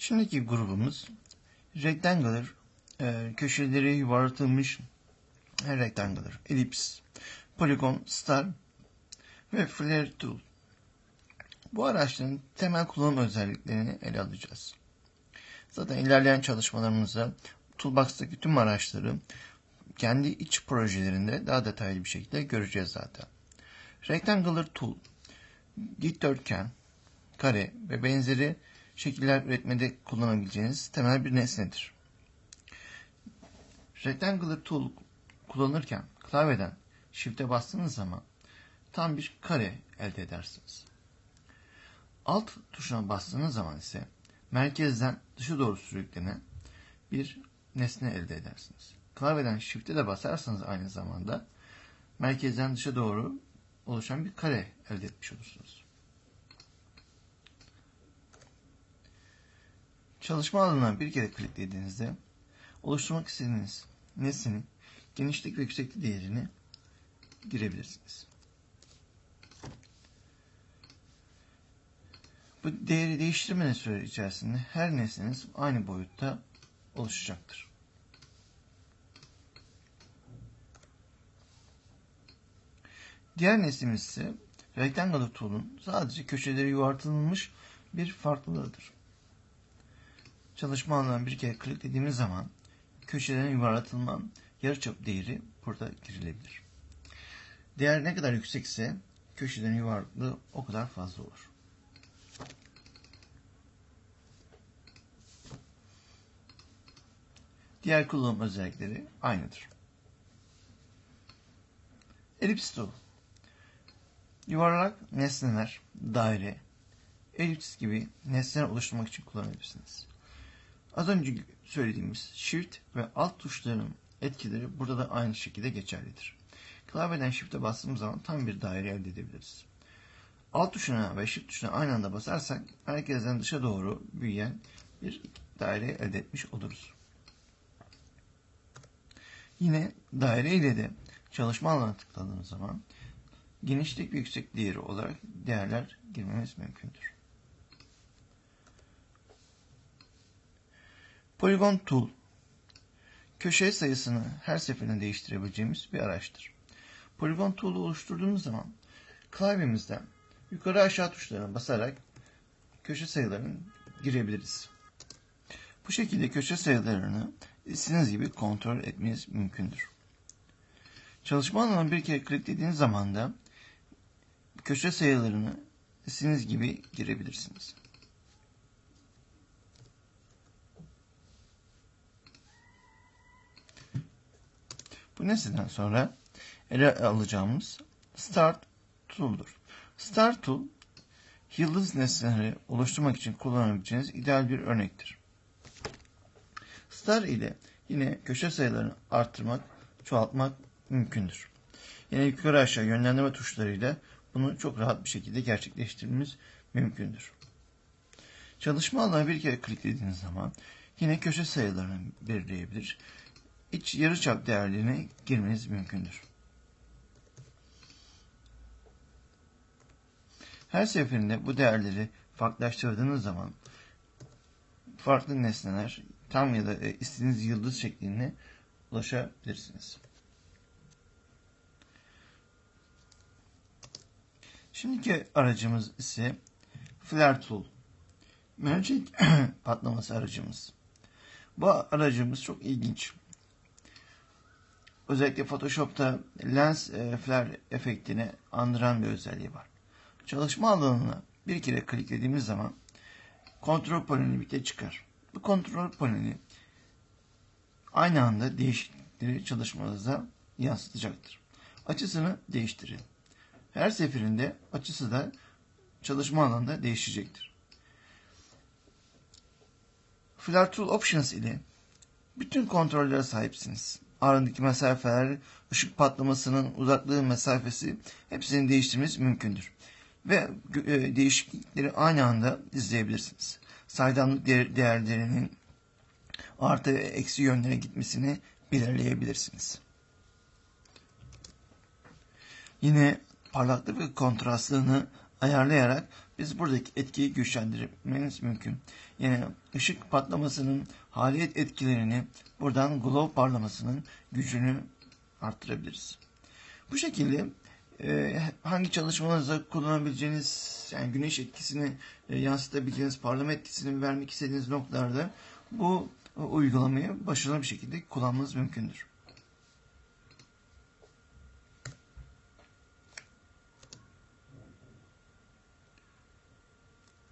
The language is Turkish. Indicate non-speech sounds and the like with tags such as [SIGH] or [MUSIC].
Şimdiki grubumuz rectangular, e, köşeleri yuvarlatılmış rectangular, elips, poligon, star ve flare tool. Bu araçların temel kullanım özelliklerini ele alacağız. Zaten ilerleyen çalışmalarımızda Toolbox'taki tüm araçları kendi iç projelerinde daha detaylı bir şekilde göreceğiz zaten. Rectangular Tool, dikdörtgen, kare ve benzeri şekiller üretmede kullanabileceğiniz temel bir nesnedir. Rectangular Tool kullanırken klavyeden Shift'e bastığınız zaman tam bir kare elde edersiniz. Alt tuşuna bastığınız zaman ise merkezden dışa doğru sürüklenen bir nesne elde edersiniz. Klavyeden Shift'e de basarsanız aynı zamanda merkezden dışa doğru oluşan bir kare elde etmiş olursunuz. Çalışma alanına bir kere kliklediğinizde oluşturmak istediğiniz nesnenin genişlik ve yükseklik değerini girebilirsiniz. Bu değeri değiştirmeden süre içerisinde her nesneniz aynı boyutta oluşacaktır. Diğer nesnemiz ise Rectangular Tool'un sadece köşeleri yuvartılmış bir farklılığıdır. Çalışma alanına bir kere kliklediğimiz zaman köşelerin yuvarlatılma yarıçap değeri burada girilebilir. Değer ne kadar yüksekse köşelerin yuvarlaklığı o kadar fazla olur. Diğer kullanım özellikleri aynıdır. Elips tool. Yuvarlak nesneler, daire, elips gibi nesneler oluşturmak için kullanabilirsiniz. Az önce söylediğimiz Shift ve Alt tuşlarının etkileri burada da aynı şekilde geçerlidir. Klavyeden Shift'e bastığımız zaman tam bir daire elde edebiliriz. Alt tuşuna ve Shift tuşuna aynı anda basarsak merkezden dışa doğru büyüyen bir daire elde etmiş oluruz. Yine daire ile de çalışma alanına tıkladığımız zaman genişlik ve yüksek değeri olarak değerler girmemiz mümkündür. Polygon Tool köşe sayısını her seferinde değiştirebileceğimiz bir araçtır. Polygon Tool'u oluşturduğumuz zaman klavyemizden yukarı aşağı tuşlarına basarak köşe sayılarını girebiliriz. Bu şekilde köşe sayılarını istediğiniz gibi kontrol etmeniz mümkündür. Çalışma alanına bir kere kliklediğiniz zaman da köşe sayılarını istediğiniz gibi girebilirsiniz. Bu nesneden sonra ele alacağımız Start Tool'dur. Start Tool, yıldız nesneleri oluşturmak için kullanabileceğiniz ideal bir örnektir. Star ile yine köşe sayılarını arttırmak, çoğaltmak mümkündür. Yine yukarı aşağı yönlendirme tuşlarıyla bunu çok rahat bir şekilde gerçekleştirmemiz mümkündür. Çalışma alanına bir kere kliklediğiniz zaman yine köşe sayılarını belirleyebilir. İç yarıçap değerlerini girmeniz mümkündür. Her seferinde bu değerleri farklılaştırdığınız zaman farklı nesneler tam ya da e, istediğiniz yıldız şekline ulaşabilirsiniz. Şimdiki aracımız ise Flare Tool. Mercek [CLEARS THROAT] patlaması aracımız. Bu aracımız çok ilginç. Özellikle Photoshop'ta lens e, flare efektini andıran bir özelliği var. Çalışma alanına bir kere kliklediğimiz zaman kontrol paneli birlikte çıkar. Bu kontrol paneli aynı anda değişiklikleri çalışmanıza yansıtacaktır. Açısını değiştirin. Her seferinde açısı da çalışma alanında değişecektir. Flare Tool Options ile bütün kontrollere sahipsiniz. Arandaki mesafeler, ışık patlamasının uzaklığı mesafesi hepsini değiştirmeniz mümkündür. Ve e, değişiklikleri aynı anda izleyebilirsiniz. Saydamlık değerlerinin artı ve eksi yönlere gitmesini belirleyebilirsiniz. Yine parlaklık ve kontrastlığını ayarlayarak biz buradaki etkiyi güçlendirmemiz mümkün. Yani ışık patlamasının haliyet etkilerini buradan glow parlamasının gücünü arttırabiliriz. Bu şekilde e, hangi çalışmalarınızda kullanabileceğiniz yani güneş etkisini e, yansıtabileceğiniz parlama etkisini vermek istediğiniz noktalarda bu e, uygulamayı başarılı bir şekilde kullanmanız mümkündür.